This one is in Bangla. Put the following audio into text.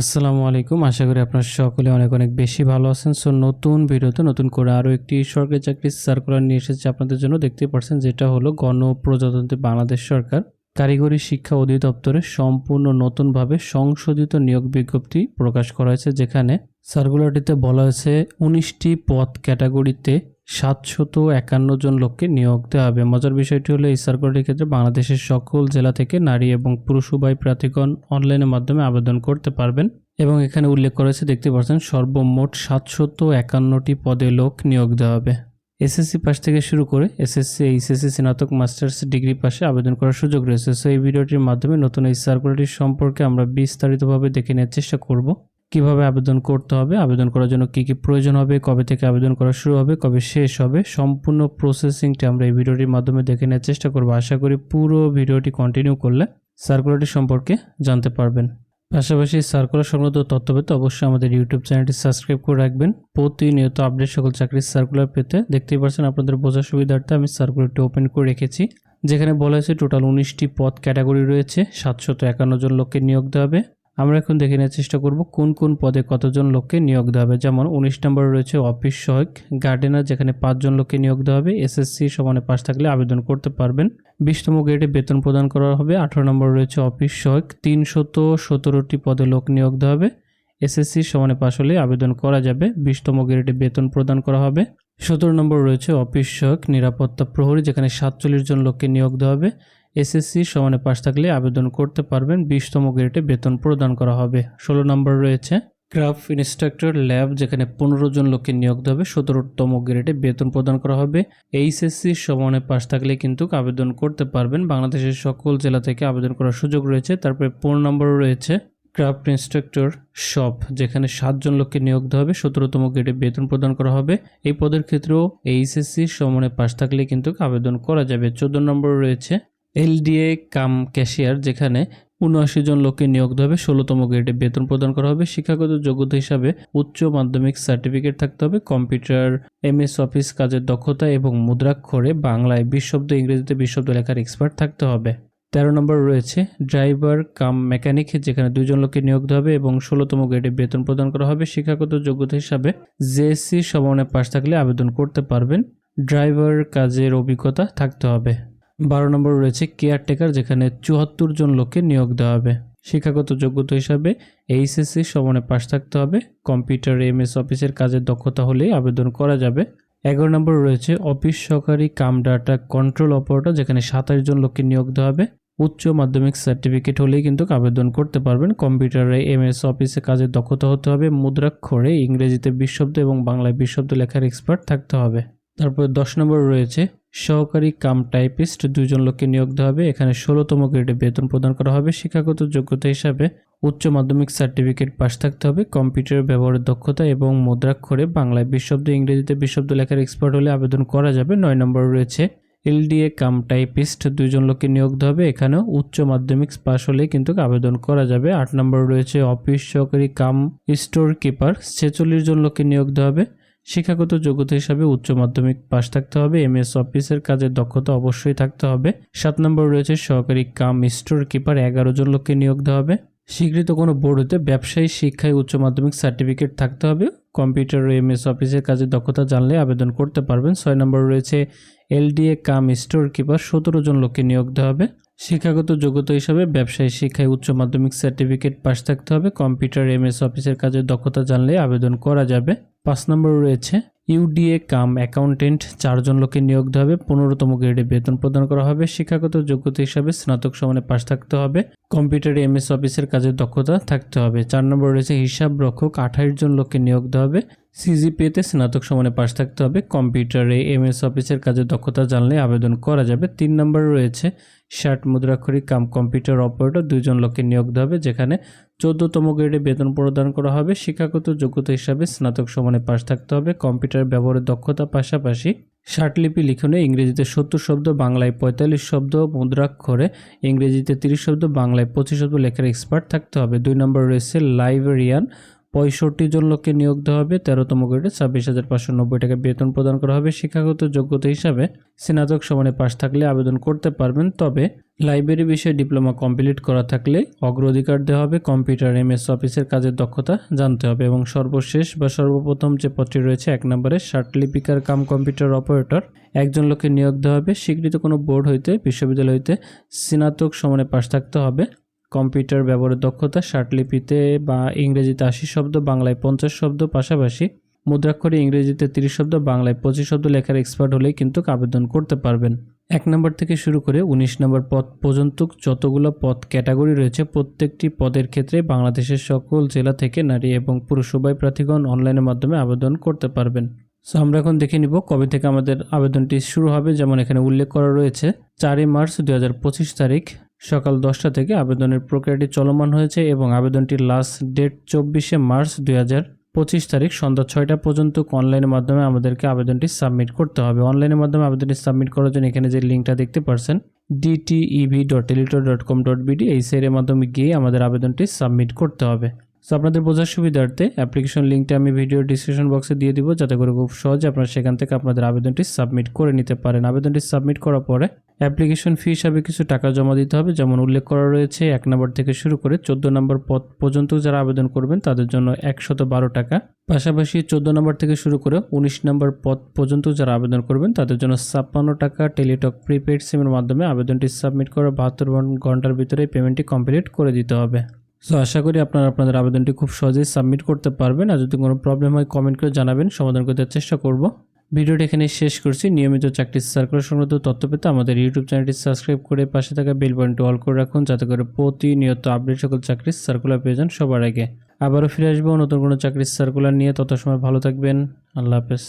আসসালামু আলাইকুম। আশা করি আপনারা সকলে অনেক অনেক বেশি ভালো আছেন। সো নতুন ভিডিওতে নতুন করে আরও একটি সরকারি চাকরির সার্কুলার নিয়ে এসেছে আপনাদের জন্য। দেখতে পারছেন যেটা হলো গণপ্রজাতন্ত্রী বাংলাদেশ সরকার কারিগরি শিক্ষা অধিদপ্তরে সম্পূর্ণ নতুনভাবে সংশোধিত নিয়োগ বিজ্ঞপ্তি প্রকাশ করা হয়েছে, যেখানে সার্কুলারটিতে বলা হয়েছে উনিশটি পদ ক্যাটাগরিতে সাতশত একান্ন জন লোককে নিয়োগ দেওয়া হবে। মজার বিষয়টি হলো, এই সার্কুলারটির ক্ষেত্রে বাংলাদেশের সকল জেলা থেকে নারী এবং পুরুষ উভয় প্রার্থীগণ অনলাইনের মাধ্যমে আবেদন করতে পারবেন এবং এখানে উল্লেখ করেছে দেখতে পাচ্ছেন, সর্বমোট সাতশত একান্নটি পদে লোক নিয়োগ দেওয়া হবে। এসএসসি পাস থেকে শুরু করে এসএসসি এইচএসসি স্নাতক, মাস্টার্স ডিগ্রি পাশে আবেদন করার সুযোগ রয়েছে। সো এই ভিডিওটির মাধ্যমে নতুন এই সার্কুলারটি সম্পর্কে আমরা বিস্তারিতভাবে দেখে নেওয়ার চেষ্টা করব। কীভাবে আবেদন করতে হবে, আবেদন করার জন্য কি কি প্রয়োজন হবে, কবে থেকে আবেদন করা শুরু হবে, কবে শেষ হবে, সম্পূর্ণ প্রসেসিংটি আমরা এই ভিডিওটির মাধ্যমে দেখে নেওয়ার চেষ্টা করব। আশা করি পুরো ভিডিওটি কন্টিনিউ করলে সার্কুলারটি সম্পর্কে জানতে পারবেন। পাশাপাশি সার্কুলার সংক্রান্ত তথ্য পেতে অবশ্যই আমাদের ইউটিউব চ্যানেলটি সাবস্ক্রাইব করে রাখবেন। প্রতিনিয়ত আপডেট সকল চাকরির সার্কুলার পেতে দেখতেই পারছেন আপনাদের বোঝার সুবিধার্থে আমি সার্কুলারটি ওপেন করে রেখেছি। যেখানে বলা হয়েছে টোটাল উনিশটি পদ ক্যাটাগরি রয়েছে, সাতশত একান্ন জন লোককে নিয়োগ দেওয়া হবে। আমরা এখন দেখে নেওয়ার চেষ্টা করব কোন কোন পদে কতজন লোককে নিয়োগ দেওয়া হবে। যেমন উনিশ নম্বরে রয়েছে অফিস সহায়ক, গার্ডেনার যেখানে পাঁচজন লোককে নিয়োগ দেওয়া হবে, এসএসসি সমানে পাশ থাকলে আবেদন করতে পারবেন। বিশতম গ্রেডে বেতন প্রদান করা হবে, আঠারো নম্বর রয়েছে অফিস সহায়ক, তিনশত সতেরোটি পদে লোক নিয়োগ দেওয়া হবে, এসএসসি সমানে পাশ হলে আবেদন করা যাবে, বিশতম গ্রেডে বেতন প্রদান করা হবে। সতেরো নম্বর রয়েছে অফিস সহায়ক, নিরাপত্তা প্রহরী যেখানে সাতচল্লিশ জন লোককে নিয়োগ দেওয়া হবে এসএসসি সমানে পাশ থাকলে আবেদন করতে পারবেন বিশতম গ্রেডে বেতন প্রদান করা হবে। ষোলো নম্বর রয়েছে ক্রাফট ইনস্ট্রাক্টর ল্যাব যেখানে পনেরো জন লোককে নিয়োগ হবে, সতেরোতম গ্রেডে বেতন প্রদান করা হবে। এইচএসসি সমানে পাশ থাকলে কিন্তু আবেদন করতে পারবেন। বাংলাদেশের সকল জেলা থেকে আবেদন করার সুযোগ রয়েছে। তারপরে পনেরো নম্বর রয়েছে ক্রাফট ইনস্ট্রাক্টর শপ যেখানে সাতজন লোককে নিয়োগ দেওয়া হবে, সতেরোতম গ্রেডে বেতন প্রদান করা হবে। এই পদের ক্ষেত্রেও এইচএসসি সমানে পাশ থাকলে কিন্তু আবেদন করা যাবে। চোদ্দ নম্বর রয়েছে এলডিএ কাম ক্যাশিয়ার, যেখানে উনআশি জন লোককে নিয়োগ হবে, ষোলোতম গ্রেডে বেতন প্রদান করা হবে। শিক্ষাগত যোগ্যতা হিসাবে উচ্চ মাধ্যমিক সার্টিফিকেট থাকতে হবে। কম্পিউটার, এমএস অফিস কাজের দক্ষতা এবং মুদ্রাক্ষরে বাংলায় বিশ শব্দ ইংরেজিতে বিশ শব্দ লেখার এক্সপার্ট থাকতে হবে। তেরো নম্বর রয়েছে, ড্রাইভার কাম মেকানিক, যেখানে দুজন লোককে নিয়োগ হবে এবং ষোলোতম গ্রেডে বেতন প্রদান করা হবে। শিক্ষাগত যোগ্যতা হিসাবে জেএসসি সমানে পাশ থাকলে আবেদন করতে পারবেন। ড্রাইভার কাজের অভিজ্ঞতা থাকতে হবে। বারো নম্বর রয়েছে কেয়ারটেকার, যেখানে চুয়াত্তর জন লোককে নিয়োগ দেওয়া হবে। শিক্ষাগত যোগ্যতা হিসাবে এইচএসসি সমানে পাশ থাকতে হবে। কম্পিউটার এমএস অফিসের কাজের দক্ষতা হলেই আবেদন করা যাবে। এগারো নম্বর রয়েছে অফিস সহকারী কাম ডাটা কন্ট্রোল অপারেটর, যেখানে সাতাশ জন লোককে নিয়োগ দেওয়া হবে। উচ্চ মাধ্যমিক সার্টিফিকেট হলেই কিন্তু আবেদন করতে পারবেন। কম্পিউটারে এমএস অফিসে কাজের দক্ষতা হতে হবে। মুদ্রাক্ষরে ইংরেজিতে বিশ শব্দ এবং বাংলায় বিশ শব্দ লেখার এক্সপার্ট থাকতে হবে। তারপর দশ নম্বর রয়েছে সহকারী কাম টাইপিস্ট দুজন লোককে নিয়োগ দেওয়া হবে। এখানে ষোলোতম গ্রেডে বেতন প্রদান করা হবে। শিক্ষাগত যোগ্যতা হিসাবে উচ্চ মাধ্যমিক সার্টিফিকেট পাস থাকতে হবে। কম্পিউটার ব্যবহারের দক্ষতা এবং মুদ্রাক্ষরে বাংলায় বিশ শব্দ ইংরেজিতে বিশ শব্দ লেখার এক্সপার্ট হলে আবেদন করা যাবে। নয় নম্বর রয়েছে, এলডিএ কাম টাইপিস্ট দুজন লোককে নিয়োগ দেওয়া হবে। এখানেও উচ্চ মাধ্যমিক পাস হলে কিন্তু আবেদন করা যাবে। আট নম্বর রয়েছে, অফিস সহকারী কাম স্টোর কিপার ছেচল্লিশ জন লোককে নিয়োগ দেওয়া হবে। শিক্ষাগত যোগ্যতা হিসাবে উচ্চ মাধ্যমিক পাশ থাকতে হবে এম এস অফিসের কাজের দক্ষতা অবশ্যই থাকতে হবে। সাত নম্বর রয়েছে সহকারী কাম স্টোর কিপার, এগারো জন লোককে নিয়োগ দেওয়া হবে। স্বীকৃত কোনো বোর্ড হতে ব্যবসায়ী, শিক্ষায় উচ্চ মাধ্যমিক সার্টিফিকেট থাকতে হবে। কম্পিউটার ও এম এস অফিসের কাজে দক্ষতা জানলে আবেদন করতে পারবেন। ছয় নম্বর রয়েছে এলডিএ কাম স্টোর কিপার, সতেরো জন লোককে নিয়োগ দেওয়া হবে। শিক্ষাগত যোগ্যতা হিসাবে ব্যবসায়ী শিক্ষায় উচ্চ মাধ্যমিক সার্টিফিকেট পাশ থাকতে হবে। কম্পিউটার, এমএস অফিসের কাজে দক্ষতা জানলে আবেদন করা যাবে। পাঁচ নম্বর রয়েছে ইউডিএ কাম অ্যাকাউন্টেন্ট চারজন লোকে নিয়োগ দেওয়া হবে। পনেরোতম গ্রেডে বেতন প্রদান করা হবে। শিক্ষাগত যোগ্যতা হিসাবে স্নাতক সমানে পাশ থাকতে হবে। কম্পিউটারে এমএস অফিসের কাজের দক্ষতা থাকতে হবে। চার নম্বর রয়েছে হিসাব রক্ষক। আঠাশ জন লোককে নিয়োগ দেওয়া হবে। সিজিপিএতে স্নাতক সমানে পাশ থাকতে হবে। কম্পিউটারে এম এস অফিসের কাজে দক্ষতা জানলে আবেদন করা যাবে। তিন নম্বরে রয়েছে ষাট মুদ্রাক্ষরিক কাম কম্পিউটার অপারেটর। দুজন লোককে নিয়োগ দেওয়া হবে, যেখানে চোদ্দতম গ্রেডে বেতন প্রদান করা হবে। শিক্ষাগত যোগ্যতা হিসাবে স্নাতক সমানে পাশ থাকতে হবে। কম্পিউটার ব্যবহারের দক্ষতা পাশাপাশি ষাটলিপি লিখনে ইংরেজিতে সত্তর শব্দ, বাংলায় পঁয়তাল্লিশ শব্দ মুদ্রাক্ষরে ইংরেজিতে তিরিশ শব্দ, বাংলায় পঁচিশ শব্দ লেখার এক্সপার্ট থাকতে হবে। দুই নম্বর রয়েছে লাইব্রেরিয়ান পঁয়ষট্টি জন লোককে নিয়োগ দেওয়া হবে। তেরোতম গ্রেডে ছাব্বিশ হাজার পাঁচশো নব্বই টাকা বেতন প্রদান করা হবে। শিক্ষাগত যোগ্যতা হিসাবে স্নাতক সমানে পাশ থাকলে আবেদন করতে পারবেন, তবে লাইব্রেরি বিষয়ে ডিপ্লোমা কমপ্লিট করা থাকলে অগ্রাধিকার দেওয়া হবে। কম্পিউটার, এমএস অফিসের কাজের দক্ষতা জানতে হবে এবং সর্বশেষ বা সর্বপ্রথম যে পদটি রয়েছে এক নম্বরে লিপিকার কাম কম্পিউটার অপারেটর। একজন লোককে নিয়োগ দেওয়া হবে। স্বীকৃত কোনো বোর্ড হইতে, বিশ্ববিদ্যালয় হইতে স্নাতক সমানে পাশ থাকতে হবে। কম্পিউটার ব্যবহারের দক্ষতা লিপিতে বা ইংরেজিতে আশি শব্দ, বাংলায় পঞ্চাশ শব্দ পাশাপাশি মুদ্রাক্ষরে ইংরেজিতে তিরিশ শব্দ, বাংলায় পঁচিশ শব্দ লেখার এক্সপার্ট হলেই কিন্তু আবেদন করতে পারবেন। এক নম্বর থেকে শুরু করে উনিশ নম্বর পদ পর্যন্ত যতগুলো পদ ক্যাটাগরি রয়েছে, প্রত্যেকটি পদের ক্ষেত্রে বাংলাদেশের সকল জেলা থেকে নারী এবং পুরুষ উভয় প্রার্থীগণ অনলাইনের মাধ্যমে আবেদন করতে পারবেন। সো আমরা এখন দেখে নিব কবে থেকে আমাদের আবেদনটি শুরু হবে। যেমন এখানে উল্লেখ করা রয়েছে, চারই মার্চ দু হাজার পঁচিশ তারিখ সকাল দশটা থেকে আবেদনের প্রক্রিয়াটি চলমান হয়েছে এবং আবেদনটির লাস্ট ডেট চব্বিশে মার্চ দুই পঁচিশ তারিখ সন্ধ্যা ছয়টা পর্যন্ত অনলাইনের মাধ্যমে আমাদেরকে আবেদনটি সাবমিট করতে হবে। অনলাইনের মাধ্যমে আবেদনটি সাবমিট করার জন্য এখানে যে লিঙ্কটা দেখতে পারছেন ডিটিইভি ডট এলিটো ডট কম ডট বিডি এই সাইটের মাধ্যমে গিয়ে আমাদের আবেদনটি সাবমিট করতে হবে। সো আপনাদের বোঝার সুবিধার্থে অ্যাপ্লিকেশন লিঙ্কটা আমি ভিডিও ডিসক্রিপশন বক্সে দিয়ে দিব, যাতে করে খুব সহজে আপনারা সেখান থেকে আপনাদের আবেদনটি সাবমিট করে নিতে পারেন। আবেদনটি সাবমিট করার পরে অ্যাপ্লিকেশন ফি হিসাবে কিছু টাকা জমা দিতে হবে, যেমন উল্লেখ করা রয়েছে এক নম্বর থেকে শুরু করে চোদ্দ নম্বর পদ পর্যন্ত যারা আবেদন করবেন, তাদের জন্য একশত বারো টাকা। পাশাপাশি চোদ্দ নম্বর থেকে শুরু করে উনিশ নম্বর পদ পর্যন্ত যারা আবেদন করবেন, তাদের জন্য ছাপ্পান্ন টাকা টেলিটক প্রিপেড সিমের মাধ্যমে আবেদনটি সাবমিট করার বাহাত্তর ঘণ্টার ভিতরে পেমেন্টটি কমপ্লিট করে দিতে হবে। সো আশা করি আপনারা আপনাদের আবেদনটি খুব সহজেই সাবমিট করতে পারবেন। আর যদি কোনো প্রবলেম হয় কমেন্ট করে জানাবেন। সমাধান করতে চেষ্টা করব। ভিডিওটি এখানে শেষ করছি। নিয়মিত চাকরির সার্কুলার সংক্রান্ত তথ্য পেতে আমাদের ইউটিউব চ্যানেলটি সাবস্ক্রাইব করে পাশে থাকা বেল বাটনটি অল করে রাখুন, যাতে করে প্রতিনিয়ত আপডেট সকল চাকরির সার্কুলার পেয়ে যান সবার আগে। আবারও ফিরে আসব নতুন কোনো চাকরির সার্কুলার নিয়ে। তত সময় ভালো থাকবেন। আল্লাহ হাফেজ।